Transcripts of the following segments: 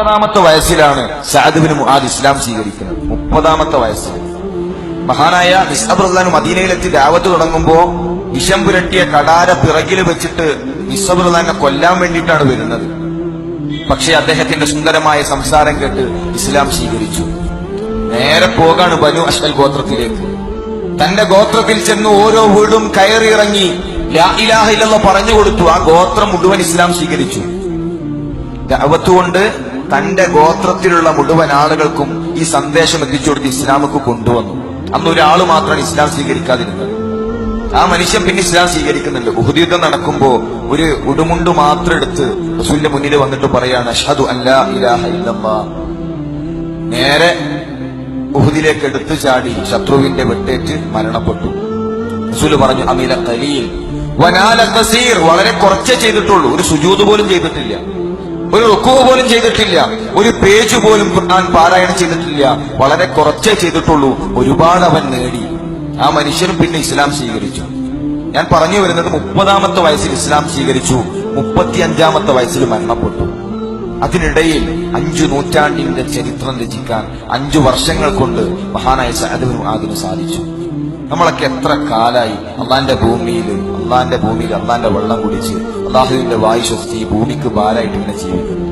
മുപ്പതാമത്തെ വയസ്സിലാണ് സാദുബിന് മുആദ് ഇസ്ലാം സ്വീകരിക്കുന്നത്. മുപ്പതാമത്തെ വയസ്സിൽ. മഹാനായ നിസ്അബ്രുല്ലാൻ മദീനയിലെത്തി ദാവത്ത് തുടങ്ങുമ്പോ വിഷം പുരട്ടിയ കടാര പിറകിൽ വെച്ചിട്ട് നിസ്അബ്രുല്ലാനെ കൊല്ലാൻ വേണ്ടിയിട്ടാണ് വരുന്നത്. പക്ഷെ അദ്ദേഹത്തിന്റെ സുന്ദരമായ സംസാരം കേട്ട് ഇസ്ലാം സ്വീകരിച്ചു. നേരെ പോകാണ് ബനു അഷ്അൽ ഗോത്രത്തിലേക്ക്. തന്റെ ഗോത്രത്തിൽ ചെന്ന് ഓരോ വീടും കയറിയിറങ്ങി ലാ ഇലാഹ ഇല്ലല്ലാഹ് പറഞ്ഞു കൊടുത്തു ആ ഗോത്രം മുഴുവൻ ഇസ്ലാം സ്വീകരിച്ചു. ദഅവത്ത് കൊണ്ട് തന്റെ ഗോത്രത്തിലുള്ള മുഴുവൻ ആളുകൾക്കും ഈ സന്ദേശം എത്തിച്ചു കൊടുത്ത് ഇസ്ലാമുക്ക് കൊണ്ടുവന്നു. അന്ന് ഒരാൾ മാത്രമാണ് ഇസ്ലാം സ്വീകരിക്കാതിരുന്നത്. ആ മനുഷ്യൻ പിന്നെ ഇസ്ലാം സ്വീകരിക്കുന്നുണ്ട് ഉഹുദ് യുദ്ധം നടക്കുമ്പോ ഒരു ഉടുമുണ്ട് മാത്രം എടുത്ത് റസൂലിന്റെ മുന്നിൽ വന്നിട്ട് പറയാണ് അഷ്ഹദു അല്ലാ ഇലാഹ ഇല്ലല്ലാഹ് നേരെ ഉഹുദിലേക്ക് എടുത്തു ചാടി ശത്രുവിന്റെ വെട്ടേറ്റ് മരണപ്പെട്ടു. റസൂൽ പറഞ്ഞു അമില കലീൽ വനാല വളരെ കുറച്ചേ ചെയ്തിട്ടുള്ളൂ. ഒരു സുജൂത് പോലും ചെയ്തിട്ടില്ല. ഒരു റുക്കു പോലും ചെയ്തിട്ടില്ല. ഒരു പേജ് പോലും ഖുർആൻ പാരായണം ചെയ്തിട്ടില്ല. വളരെ കുറച്ചേ ചെയ്തിട്ടുള്ളൂ. ഒരുപാട് അവൻ നേടി. ആ മനുഷ്യൻ പിന്നെ ഇസ്ലാം സ്വീകരിച്ചു. ഞാൻ പറഞ്ഞു വരുന്നത് മുപ്പതാമത്തെ വയസ്സിൽ ഇസ്ലാം സ്വീകരിച്ചു. മുപ്പത്തിയഞ്ചാമത്തെ വയസ്സിൽ മരണപ്പെട്ടു. അതിനിടയിൽ അഞ്ചു നൂറ്റാണ്ടിന്റെ ചരിത്രം രചിക്കാൻ അഞ്ചു വർഷങ്ങൾ കൊണ്ട് മഹാനായ സഹദബിനും ആദിന് സാധിച്ചു. നമ്മളൊക്കെ എത്ര കാലായി അള്ളാന്റെ ഭൂമിയിൽ അള്ളാന്റെ ഭൂമിയിൽ അള്ളാന്റെ വെള്ളം കുടിച്ച് അള്ളാഹുവിന്റെ വായു ശ്വസിച്ച് ഈ ഭൂമിക്ക് ഭാരമായിട്ട് ഇങ്ങനെ ജീവിക്കുന്നു.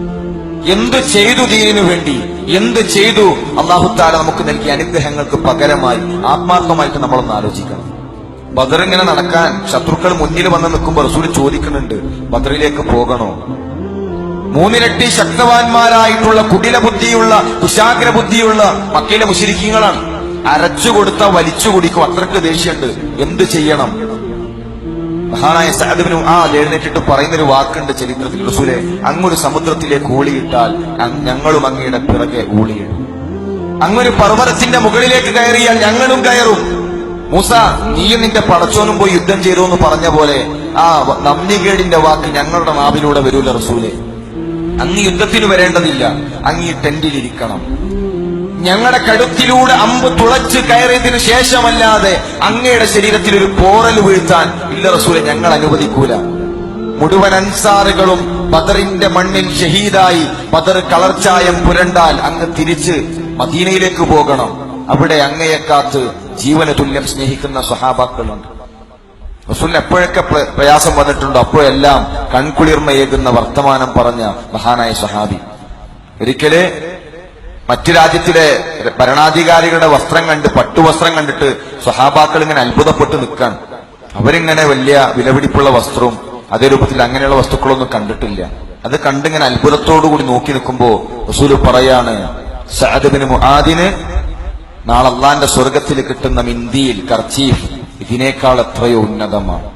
എന്ത് ചെയ്തു ദീനിനു വേണ്ടി? എന്ത് ചെയ്തു? അള്ളാഹുത്താല നമുക്ക് നൽകിയ അനുഗ്രഹങ്ങൾക്ക് പകരമായി ആത്മാർത്ഥമായിട്ട് നമ്മളൊന്ന് ആലോചിക്കണം. ബദർ ഇങ്ങനെ നടക്കാൻ ശത്രുക്കൾ മുന്നിൽ വന്ന് നിൽക്കുമ്പോൾ റസൂൽ ചോദിക്കുന്നുണ്ട് ബദറിലേക്ക് പോകണോ? മൂന്നിരട്ടി ശക്തവാന്മാരായിട്ടുള്ള കുടില ബുദ്ധിയുള്ള കുശാഗ്ര ബുദ്ധിയുള്ള മക്കയിലെ മുശിരിക്കങ്ങളാണ്. അരച്ചു കൊടുത്ത വലിച്ചു കുടിക്കും. അത്രയ്ക്ക് ദേഷ്യമുണ്ട്. എന്ത് ചെയ്യണം? മഹാനായ സഹദബിനും ആ എഴുന്നേറ്റിട്ട് പറയുന്നൊരു വാക്കുണ്ട് ചരിത്രത്തിൽ. റസൂലെ അങ്ങൊരു സമുദ്രത്തിലേക്ക് ഊളിയിട്ടാൽ ഞങ്ങളും അങ്ങയുടെ പിറകെ ഊളിയിടും. അങ്ങൊരു പർവതത്തിന്റെ മുകളിലേക്ക് കയറിയാൽ ഞങ്ങളും കയറും. മൂസ നീയും നിന്റെ പടച്ചോനും പോയി യുദ്ധം ചെയ്തു എന്ന് പറഞ്ഞ പോലെ ആ നന്ദികേടിന്റെ വാക്ക് ഞങ്ങളുടെ നാവിലൂടെ വരൂല റസൂലെ. അങ്ങ് യുദ്ധത്തിന് വരേണ്ടതില്ല. അങ്ങ് ഈ ടെന്റിലിരിക്കണം. ഞങ്ങളുടെ കഴുത്തിലൂടെ അമ്പ് തുളച്ച് കയറിയതിനു ശേഷമല്ലാതെ അങ്ങയുടെ ശരീരത്തിൽ ഒരു പോറൽ വീഴ്ത്താൻ ഇല്ല റസൂലെ ഞങ്ങൾ അനുവദിക്കൂല. മുഴുവൻ അൻസാറുകളും ബദറിന്റെ മണ്ണിൽ ഷഹീദായി ബദർ കളർച്ചായം പുരണ്ടാൽ അങ്ങ് തിരിച്ച് മദീനയിലേക്ക് പോകണം. അവിടെ അങ്ങയെ കാത്ത് ജീവന തുല്യം സ്നേഹിക്കുന്ന സ്വഹാബാക്കളുണ്ട്. റസൂലിന് എപ്പോഴൊക്കെ പ്ര- പ്രയാസം വന്നിട്ടുണ്ടോ? അപ്പോഴെല്ലാം കൺകുളിർമയേകുന്ന വർത്തമാനം പറഞ്ഞ മഹാനായ സ്വഹാബി. ഒരിക്കൽ മറ്റു രാജ്യത്തിലെ ഭരണാധികാരികളുടെ വസ്ത്രം കണ്ട് പട്ടുവസ്ത്രം കണ്ടിട്ട് സ്വഹാബാക്കൾ ഇങ്ങനെ അത്ഭുതപ്പെട്ട് നിൽക്കാൻ അവരിങ്ങനെ വലിയ വിലപിടിപ്പുള്ള വസ്ത്രവും അതേ രൂപത്തിൽ അങ്ങനെയുള്ള വസ്തുക്കളൊന്നും കണ്ടിട്ടില്ല. അത് കണ്ടിങ്ങനെ അത്ഭുതത്തോടുകൂടി നോക്കി നിൽക്കുമ്പോ റസൂൽ പറയാണ് സഹദിന് മുഹാദിന് നാളെ അള്ളാന്റെ സ്വർഗത്തിൽ കിട്ടുന്ന മിന്തിയിൽ കർച്ചീഫ് ഇതിനേക്കാൾ എത്രയോ ഉന്നതമാണ്.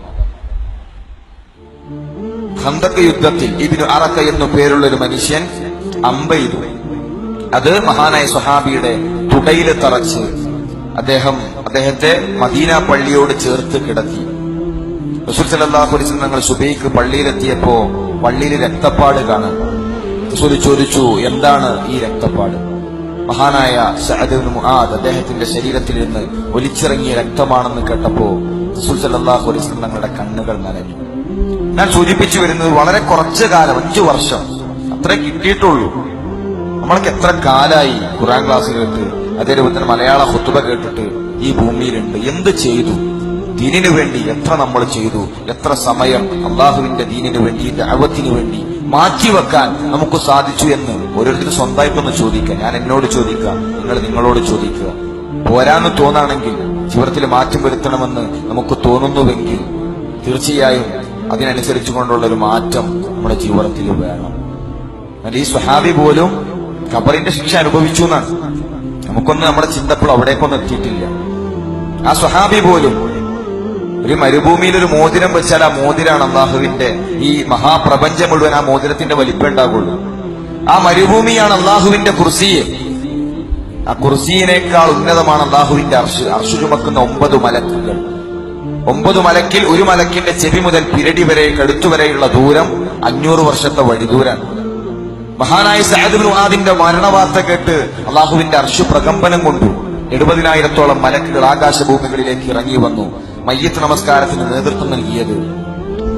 ഖന്തക്ക് യുദ്ധത്തിൽ ഇതിന് അറക്ക എന്നു പേരുള്ള ഒരു മനുഷ്യൻ അമ്പെയ്തു. അത് മഹാനായ സ്വഹാബിയുടെ തുടയിൽ തറച്ച് അദ്ദേഹം അദ്ദേഹത്തെ മദീന പള്ളിയോട് ചേർത്ത് കിടത്തി. റസൂൽ സല്ലല്ലാഹു അലൈഹി വസല്ലം ഞങ്ങൾ സുബൈക്ക് പള്ളിയിലെത്തിയപ്പോ പള്ളിയിൽ രക്തപ്പാട് കാണാൻ റസൂൽ ചോദിച്ചു എന്താണ് ഈ രക്തപ്പാട്? മഹാനായ മുആദ് അദ്ദേഹത്തിന്റെ ശരീരത്തിൽ നിന്ന് ഒലിച്ചിറങ്ങിയ രക്തമാണെന്ന് കേട്ടപ്പോ റസൂൽ സല്ലല്ലാഹു അലൈഹി വസല്ലം ഞങ്ങളുടെ കണ്ണുകൾ നനഞ്ഞു. ഞാൻ സൂചിപ്പിച്ചു വരുന്നത് വളരെ കുറച്ചു കാലം അഞ്ചു വർഷം. അത്രേ കിട്ടിയിട്ടുള്ളൂ. നമ്മൾക്ക് എത്ര കാലായി ഖുറാൻ ക്ലാസ് കേട്ട് അതേപോലെ തന്നെ മലയാള ഹുത്തുബ കേട്ടിട്ട് ഈ ഭൂമിയിലുണ്ട്. എന്ത് ചെയ്തു? ദീനിനു വേണ്ടി എത്ര നമ്മൾ ചെയ്തു? എത്ര സമയം അള്ളാഹുവിന്റെ ദീനിനു വേണ്ടി അവത്തിനു വേണ്ടി മാറ്റിവെക്കാൻ നമുക്ക് സാധിച്ചു എന്ന് ഓരോരുത്തരും സ്വന്തമായിട്ടൊന്ന് ചോദിക്കുക. ഞാൻ എന്നോട് ചോദിക്കുക നിങ്ങൾ നിങ്ങളോട് ചോദിക്കുക. പോരാന്ന് തോന്നാണെങ്കിൽ ജീവിതത്തിൽ മാറ്റം വരുത്തണമെന്ന് നമുക്ക് തോന്നുന്നുവെങ്കിൽ തീർച്ചയായും അതിനനുസരിച്ചു കൊണ്ടുള്ള ഒരു മാറ്റം നമ്മുടെ ജീവിതത്തിൽ വേണം. ഈ സ്വഹാബി പോലും ഖബറിന്റെ ശിക്ഷ അനുഭവിച്ചു എന്നാണ്. നമുക്കൊന്നും നമ്മുടെ ചിന്തപ്പോൾ അവിടേക്കൊന്നും എത്തിയിട്ടില്ല. ആ സ്വഹാബി പോലും ഒരു മരുഭൂമിയിൽ ഒരു മോതിരം വെച്ചാൽ ആ മോതിരാണ് അള്ളാഹുവിന്റെ ഈ മഹാപ്രപഞ്ചം മുഴുവൻ ആ മോതിരത്തിന്റെ വലിപ്പം ഉണ്ടാകുള്ളൂ ആ മരുഭൂമിയാണ് അള്ളാഹുവിന്റെ കുർസിയെ. ആ കുർസിയിനേക്കാൾ ഉന്നതമാണ് അള്ളാഹുവിന്റെ അർഷ് അർഷു ചുമക്കുന്ന ഒമ്പത് മലക്കുകൾ. ഒമ്പത് മലക്കിൽ ഒരു മലക്കിന്റെ ചെവി മുതൽ പിരടി വരെ കടുത്തു വരെയുള്ള ദൂരം അഞ്ഞൂറ് വർഷത്തെ വഴിദൂരാണ്. മഹാനായ സഹദ് മുആദിന്റെ മരണവാർത്ത കേട്ട് അള്ളാഹുവിന്റെ അർഷു പ്രകമ്പനം കൊണ്ടു എഴുപതിനായിരത്തോളം മലക്കുകൾ ആകാശഭൂമികളിലേക്ക് ഇറങ്ങി വന്നു. മയ്യത്ത് നമസ്കാരത്തിന് നേതൃത്വം നൽകിയത്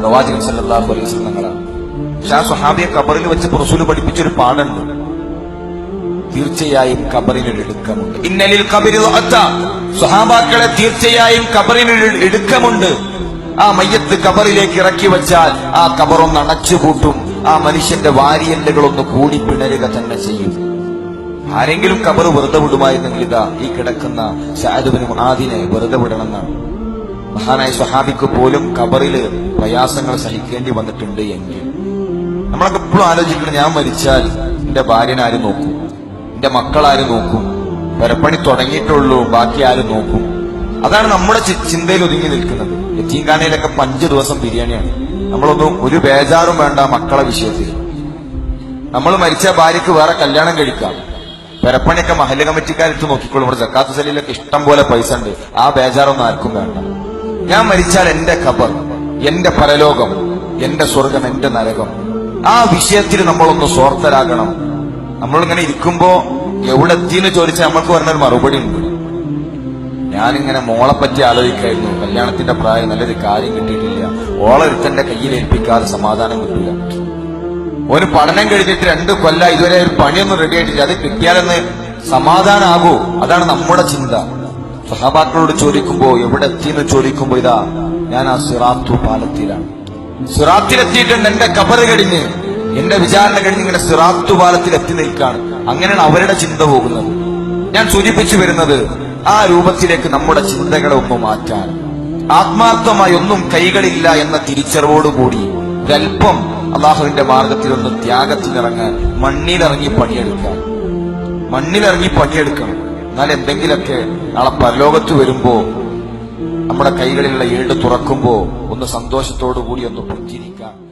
പ്രവാചകൻ സല്ലല്ലാഹു അലൈഹി സ്വലങ്ങളാണ് പക്ഷെ ആ കബറിൽ വെച്ച് റസൂൽ പഠിപ്പിച്ചൊരു പാടുണ്ട് തീർച്ചയായും കബറിനൊരു ഇടുക്കമുണ്ട് ഇന്നലിൽ കബരി സ്വഹാബാക്കളെ തീർച്ചയായും കബറിനൊരു ഇടുക്കമുണ്ട് ആ മയ്യത്ത് കബറിലേക്ക് ഇറക്കി വെച്ചാൽ ആ കബറൊന്ന് അടച്ചുപൂട്ടും. ആ മനുഷ്യന്റെ വാരിയല്ലുകളൊന്ന് കൂടി പിണരുക തന്നെ ചെയ്യും. ആരെങ്കിലും കബർ വെറുതെ വിടുമായിരുന്നെങ്കിൽ ഇതാ ഈ കിടക്കുന്ന ഷാദുബിനും ആദിനെ വെറുതെ വിടണമെന്നാണ്. മഹാനായ സ്വഹാബിക്ക് പോലും കബറിൽ പ്രയാസങ്ങൾ സഹിക്കേണ്ടി വന്നിട്ടുണ്ട് എങ്കിൽ. നമ്മളൊക്കെ എപ്പോഴും ആലോചിക്കണം ഞാൻ മരിച്ചാൽ എന്റെ ഭാര്യനാരും നോക്കും? എന്റെ മക്കളാര് നോക്കും? പരപ്പണി തുടങ്ങിയിട്ടുള്ളൂ ബാക്കി ആര് നോക്കും? അതാണ് നമ്മുടെ ചിന്തയിൽ ഒതുങ്ങി നിൽക്കുന്നത്. യത്തീംഖാനയിലൊക്കെ പഞ്ച് ദിവസം ബിരിയാണിയാണ്. നമ്മളൊന്നും ഒരു ബേജാറും വേണ്ട മക്കളെ വിഷയത്തിൽ. നമ്മൾ മരിച്ച ഭാര്യക്ക് വേറെ കല്യാണം കഴിക്കാം. പെരപ്പണിയൊക്കെ മഹല്ല കമ്മിറ്റിക്കാരിട്ട് നോക്കിക്കോളും. ഇവിടെ ജക്കാത്ത് സലിയിലൊക്കെ ഇഷ്ടം പോലെ പൈസ ഉണ്ട്. ആ ബേജാറൊന്നും ആർക്കും വേണ്ട. ഞാൻ മരിച്ചാൽ എന്റെ ഖബർ എന്റെ പരലോകം എന്റെ സ്വർഗം എന്റെ നരകം. ആ വിഷയത്തിൽ നമ്മളൊന്ന് സ്വാർത്ഥരാകണം. നമ്മളിങ്ങനെ ഇരിക്കുമ്പോ എവിടെ എത്തിയെന്ന് ചോദിച്ചാൽ നമ്മൾക്ക് പറഞ്ഞൊരു മറുപടി ഉണ്ട്. ഞാനിങ്ങനെ മോളെ പറ്റി ആലോചിക്കായിരുന്നു. കല്യാണത്തിന്റെ പ്രായം നല്ലൊരു കാര്യം കിട്ടിയിട്ടില്ല. ഓളെ ഒരുത്തന്റെ കയ്യിൽ ഏൽപ്പിക്കാതെ സമാധാനം കിട്ടില്ല ഒരു പഠനം കഴിഞ്ഞിട്ട് രണ്ട് കൊല്ല ഇതുവരെ ഒരു പണിയൊന്നും റെഡി ആയിട്ടില്ല. അത് കിട്ടിയാലെന്ന് സമാധാനാകൂ. അതാണ് നമ്മുടെ ചിന്ത. സഹാബാക്കളോട് ചോദിക്കുമ്പോ എവിടെ എത്തിയെന്ന് ചോദിക്കുമ്പോ ഇതാ ഞാൻ ആ സിറാത്തു പാലത്തിലാണ്. സിറാത്തിലെത്തിയിട്ടുണ്ട് എന്റെ കബറ് കഴിഞ്ഞ്. എന്റെ വിചാരണ കഴിഞ്ഞ് ഇങ്ങനെ സിറാത്തു പാലത്തിൽ എത്തി നിൽക്കാണ്. അങ്ങനെയാണ് അവരുടെ ചിന്ത പോകുന്നത്. ഞാൻ സൂചിപ്പിച്ചു വരുന്നത് ആ രൂപത്തിലേക്ക് നമ്മുടെ ചിന്തകളെ ഒന്ന് മാറ്റാൻ. ആത്മാർത്ഥമായി ഒന്നും കൈകളില്ല എന്ന തിരിച്ചറിവോടുകൂടി ഒരൽപ്പം അള്ളാഹുവിന്റെ മാർഗത്തിൽ ഒന്ന് ത്യാഗത്തിനിറങ്ങാൻ മണ്ണിലിറങ്ങി പണിയെടുക്കാൻ. മണ്ണിലിറങ്ങി പണിയെടുക്കണം. എന്നാൽ എന്തെങ്കിലൊക്കെ നാളെ പരലോകത്ത് വരുമ്പോ നമ്മുടെ കൈകളിലുള്ള ഏട് തുറക്കുമ്പോ ഒന്ന് സന്തോഷത്തോടു കൂടി ഒന്ന് പുഞ്ചിരിക്കാം